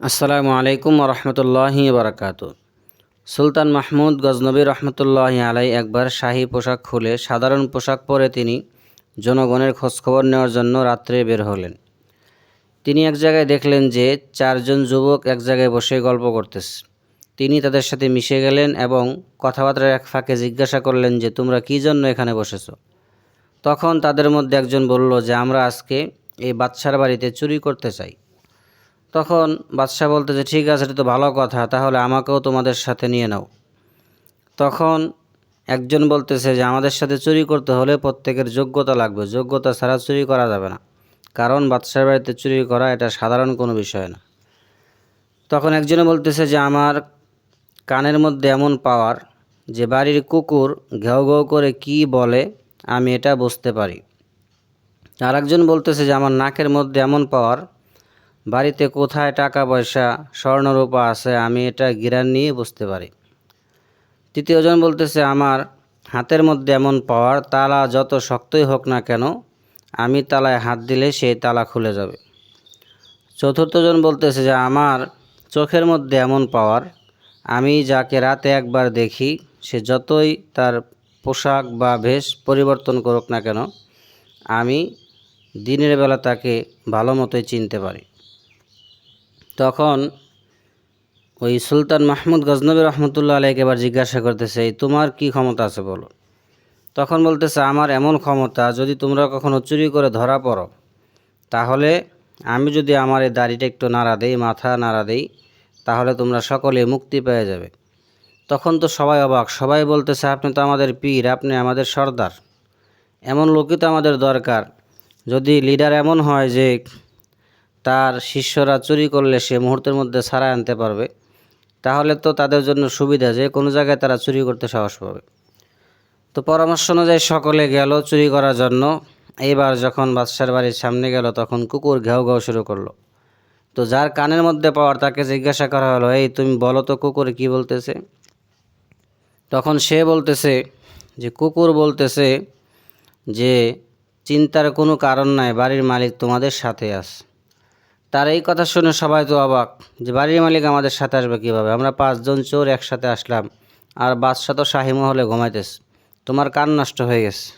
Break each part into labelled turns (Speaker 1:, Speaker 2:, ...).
Speaker 1: আসসালামু আলাইকুম রহমতুল্লাহি বারাকাতু সুলতান মাহমুদ গজনবী রহমতুল্লাহি আলাই একবার শাহী পোশাক খুলে সাধারণ পোশাক পরে তিনি জনগণের খোঁজখবর নেওয়ার জন্য রাত্রে বের হলেন। তিনি এক জায়গায় দেখলেন যে চারজন যুবক এক জায়গায় বসে গল্প করতেছে। তিনি তাদের সাথে মিশে গেলেন এবং কথাবার্তার এক ফাঁকে জিজ্ঞাসা করলেন যে, তোমরা কী জন্য এখানে বসেছ? তখন তাদের মধ্যে একজন বলল যে, আমরা আজকে এই বাদশার বাড়িতে চুরি করতে চাই। তখন বাদশাহ বলতেছে ঠিক আছে, এটা তো ভালো কথা, তাহলে আমাকেও তোমাদের সাথে নিয়ে নাও। তখন একজন বলতেছে যে, আমাদের সাথে চুরি করতে হলে প্রত্যেকের যোগ্যতা লাগবে। যোগ্যতা ছাড়া চুরি করা যাবে না। কারণ বাদশার বাড়িতে চুরি করা এটা সাধারণ কোনো বিষয় না। তখন একজনে বলতেছে যে, আমার কানের মধ্যে এমন পাওয়ার যে, বাড়ির কুকুর ঘেউ ঘেউ করে কি বলে আমি এটা বুঝতে পারি। আর একজন বলতেছে যে, আমার নাকের মধ্যে এমন পাওয়ার বাড়িতে কোথায় টাকা পয়সা, স্বর্ণরূপা আছে, আমি এটা গিরান নিয়ে বুঝতে পারি। তৃতীয়জন বলতেছে, আমার হাতের মধ্যে এমন পাওয়ার, তালা যত শক্তই হোক না কেন, আমি তালায় হাত দিলে সেই তালা খুলে যাবে। চতুর্থজন বলতেছে যে, আমার চোখের মধ্যে এমন পাওয়ার, আমি যাকে রাতে একবার দেখি, সে যতই তার পোশাক বা ভেষ পরিবর্তন করুক না কেন, আমি দিনের বেলা তাকে ভালো মতোই চিনতে পারি। তখন ওই সুলতান মাহমুদ গজনবী রহমতুল্লাহ আলাইকে এবার জিজ্ঞাসা করতেছে, "এই তোমার কি ক্ষমতা আছে বলো? তখন বলতেছে, আমার এমন ক্ষমতা, যদি তোমরা কখনো চুরি করে ধরা পড়ো, তাহলে আমি যদি আমার এই দাড়িটা একটু নাড়া দেই, মাথা নাড়া দেই, তাহলে তোমরা সকলে মুক্তি পেয়ে যাবে। তখন তো সবাই অবাক, সবাই বলতেছে, আপনি তো আমাদের পীর, আপনি আমাদের সর্দার। এমন লোকই তো আমাদের দরকার। যদি লিডার এমন হয় যে তার শিষ্যরা চুরি করলে সে মুহূর্তের মধ্যে ছাড়াই আনতে পারবে। তাহলে তো তাদের জন্য সুবিধা যে কোনো জায়গায় তারা চুরি করতে সাহস পাবে। তো পরামর্শ অনুযায়ী সকলে গেল চুরি করার জন্য। এইবার যখন বাদশার বাড়ির সামনে গেল, তখন কুকুর ঘেউ ঘেউ শুরু করল। তো যার কানের মধ্যে পাওয়ার তাকে জিজ্ঞাসা করা হলো, এই, তুমি বলো তো কুকুর কি বলতেছে? তখন সে বলতেছে যে, কুকুর বলতেছে যে, চিন্তার কোনো কারণ নাই, বাড়ির মালিক তোমাদের সাথে আছে। তার এই কথা শুনে সবাই তো অবাক যে বাড়ির মালিক আমাদের সাথে আসবে কীভাবে? আমরা পাঁচজন চোর একসাথে আসলাম, আর বাদশা তো শাহি মহলে ঘুমাইতেছে। তোমার কান নষ্ট হয়ে গেছে।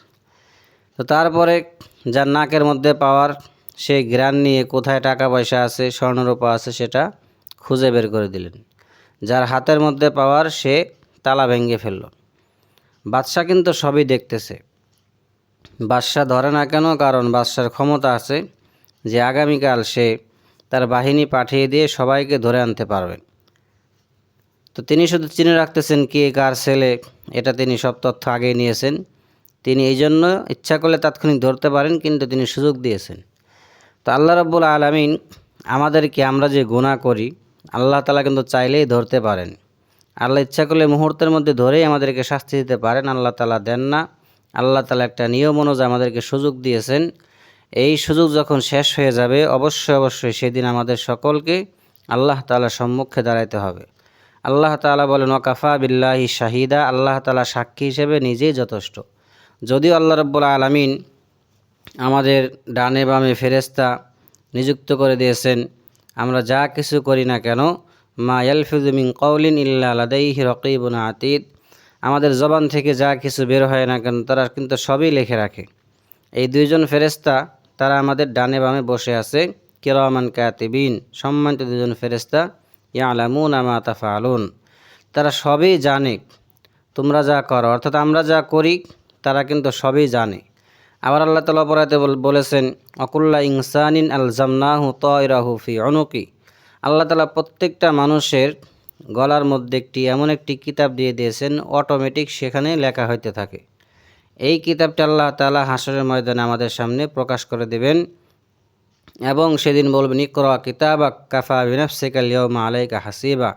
Speaker 1: তো তারপরে যার নাকের মধ্যে পাওয়ার, সে গ্রান নিয়ে কোথায় টাকা পয়সা আছে, স্বর্ণরূপা আছে সেটা খুঁজে বের করে দিলেন। যার হাতের মধ্যে পাওয়ার, সে তালা ভেঙে ফেলল। বাদশা কিন্তু সবই দেখতেছে। বাদশা ধরে না কেন, কারণ বাদশার ক্ষমতা আছে যে আগামীকাল সে তার বাহিনী পাঠিয়ে দিয়ে সবাইকে ধরে আনতে পারবেন। তো তিনি শুধু চিনে রাখতেছেন কে কার ছেলে, এটা তিনি সব তথ্য আগেই নিয়েছেন। তিনি এই জন্য ইচ্ছা করলে তাৎক্ষণিক ধরতে পারেন, কিন্তু তিনি সুযোগ দিয়েছেন। তো আল্লাহ রব্বুল আলমিন আমাদেরকে আমরা যে গুণা করি, আল্লাহ তালা কিন্তু চাইলেই ধরতে পারেন। আল্লাহ ইচ্ছা করলে মুহূর্তের মধ্যে ধরেই আমাদেরকে শাস্তি দিতে পারেন, আল্লাহ তালা দেন না। আল্লাহ তালা একটা নিয়ম অনুযায়ী আমাদেরকে সুযোগ দিয়েছেন। এই সুযোগ যখন শেষ হয়ে যাবে, অবশ্যই অবশ্যই সেদিন আমাদের সকলকে আল্লাহ তালার সম্মুখে দাঁড়াইতে হবে। আল্লাহ তালা বলেন ওকাফা বিল্লাহি শাহিদা আল্লাহ তালা সাক্ষী হিসেবে নিজেই যথেষ্ট। যদিও আল্লাহ রব্বুল আলমিন আমাদের ডানে বামে ফেরেস্তা নিযুক্ত করে দিয়েছেন, আমরা যা কিছু করি না কেন, মা ইয়ালফিজুমিন কৌলিন ইল্লা লাদাইহি রকিবুন আতিদ আমাদের জবান থেকে যা কিছু বের হয় না কেন, তারা কিন্তু সবই লিখে রাখে। এই দুইজন ফেরেস্তা তারা আমাদের ডানে বামে বসে আছে। কিরমান কাতিবিন, সম্মানিত দুজন ফেরেস্তা ইয়ালামুন আমা তাফা আলুন তারা সবই জানে তোমরা যা করো, অর্থাৎ আমরা যা করি, তারা কিন্তু সবই জানে। আবার আল্লাহ তালা পরাতে বলেছেন, অকুল্লা ইনসানিন আল জামনাহু তয়রাহু ফি অনুকি আল্লাহ তালা প্রত্যেকটা মানুষের গলার মধ্যে একটি, এমন একটি কিতাব দিয়ে দিয়েছেন, অটোমেটিক সেখানে লেখা হইতে থাকে। এই কিতাবটা আল্লাহ তালা হাসরের ময়দানে আমাদের সামনে প্রকাশ করে দেবেন। এবং সেদিন বলবেন, ইকরা কিতাবা কাফা বিনাফসিকাল ইয়মা আলাইকা হাসিবা।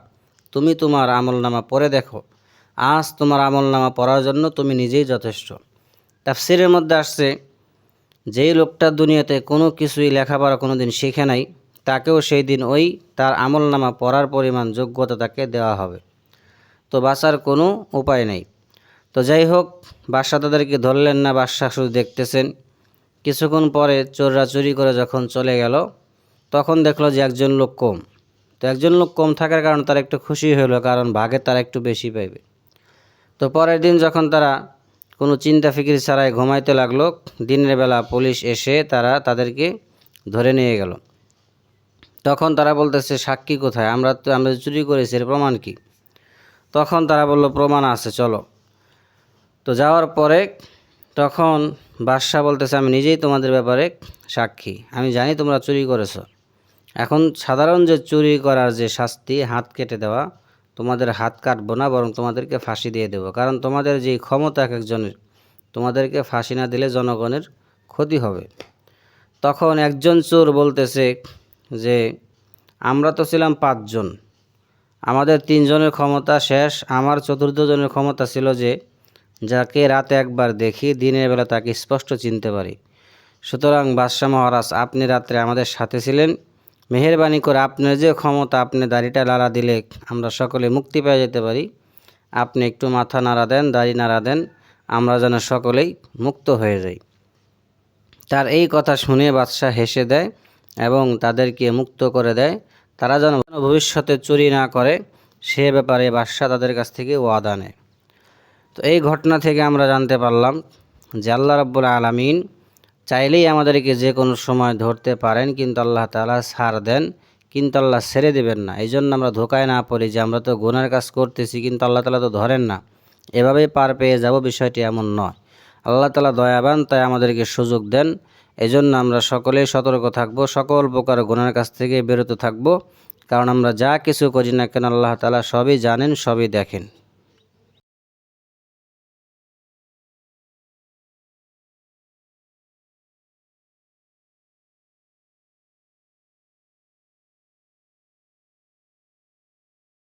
Speaker 1: তুমি তোমার আমলনামা পড়ে দেখো। আজ তোমার আমলনামা পড়ার জন্য তুমি নিজেই যথেষ্ট। তাফসিরের মধ্যে আসছে, যেই লোকটা দুনিয়াতে কোনো কিছুই লেখাপড়া কোনো দিন শিখে নাই, তাকেও সেই দিন ওই তার আমলনামা পড়ার পরিমাণ, যোগ্যতা তাকে দেওয়া হবে। তো বাঁচার কোনো উপায় নেই। তো যাই হোক, বাদশাহ তাদেরকে ধরলেন না, বাদশাহ শুধু দেখতেছেন। কিছুক্ষণ পরে চোররা চুরি করে যখন চলে গেল, তখন দেখল যে একজন লোক কম। তো একজন লোক কম থাকার কারণে তারা একটু খুশি হলো কারণ ভাগে তারা একটু বেশি পাইবে। তো পরের দিন যখন তারা কোনো চিন্তা ফিকির ছাড়াই ঘুমাইতে লাগল, দিনের বেলা পুলিশ এসে তারা তাদেরকে ধরে নিয়ে গেল। তখন তারা বলতেছে, সাক্ষী কোথায়? আমরা তো, আমরা চুরি করেছি, এর প্রমাণ কি? তখন তারা বলল, প্রমাণ আছে, চলো। তো যাওয়ার পরে তখন বাদশাহ বলতেছে, আমি নিজেই তোমাদের ব্যাপারে সাক্ষী। আমি জানি তোমরা চুরি করেছ। এখন সাধারণ যে চুরি করার যে শাস্তি, হাত কেটে দেওয়া, তোমাদের হাত কাটবো না, বরং তোমাদেরকে ফাঁসি দিয়ে দেবো। কারণ তোমাদের যে ক্ষমতা এক একজনের তোমাদেরকে ফাঁসি না দিলে জনগণের ক্ষতি হবে। তখন একজন চোর বলতেছে যে, আমরা তো ছিলাম পাঁচজন। আমাদের তিনজনের ক্ষমতা শেষ। আমার চতুর্থ জনের ক্ষমতা ছিল যে যাকে রাতে একবার দেখি, দিনের বেলা তাকে স্পষ্ট চিনতে পারি। সুতরাং বাদশাহ মহারাজ, আপনি রাত্রে আমাদের সাথে ছিলেন। মেহেরবানি করে আপনার যে ক্ষমতা, আপনি দাড়িটা লাড়া দিলে আমরা সকলে মুক্তি পেয়ে যেতে পারি। আপনি একটু মাথা নাড়া দেন, দাড়ি নাড়া দেন, আমরা যেন সকলেই মুক্ত হয়ে যাই। তার এই কথা শুনে বাদশাহ হেসে দেয় এবং তাদেরকে মুক্ত করে দেয়। তারা যেন ভবিষ্যতে চুরি না করে, সে ব্যাপারে বাদশাহ তাদের কাছ থেকে ওয়াদা নেয়। তো এই ঘটনা থেকে আমরা জানতে পারলাম যে আল্লাহ রাব্বুল আলামিন চাইলেই আমাদেরকে যে কোনো সময় ধরতে পারেন, কিন্তু আল্লাহ তালা ছাড় দেন, কিন্তু আল্লাহ ছেড়ে দেবেন না। এই জন্য আমরা ধোকায় না পড়ি যে আমরা তো গুনার কাজ করতেছি, কিন্তু আল্লাহ তালা তো ধরেন না। এভাবেই পার পেয়ে যাব বিষয়টি এমন নয়। আল্লাহ তালা দয়াবান, তাই আমাদেরকে সুযোগ দেন। এজন্য আমরা সকলেই সতর্ক থাকব, সকল প্রকার গুণার কাছ থেকে বিরত থাকব। কারণ আমরা যা কিছু করি না কেন, আল্লাহ তালা সবই জানেন, সবই দেখেন।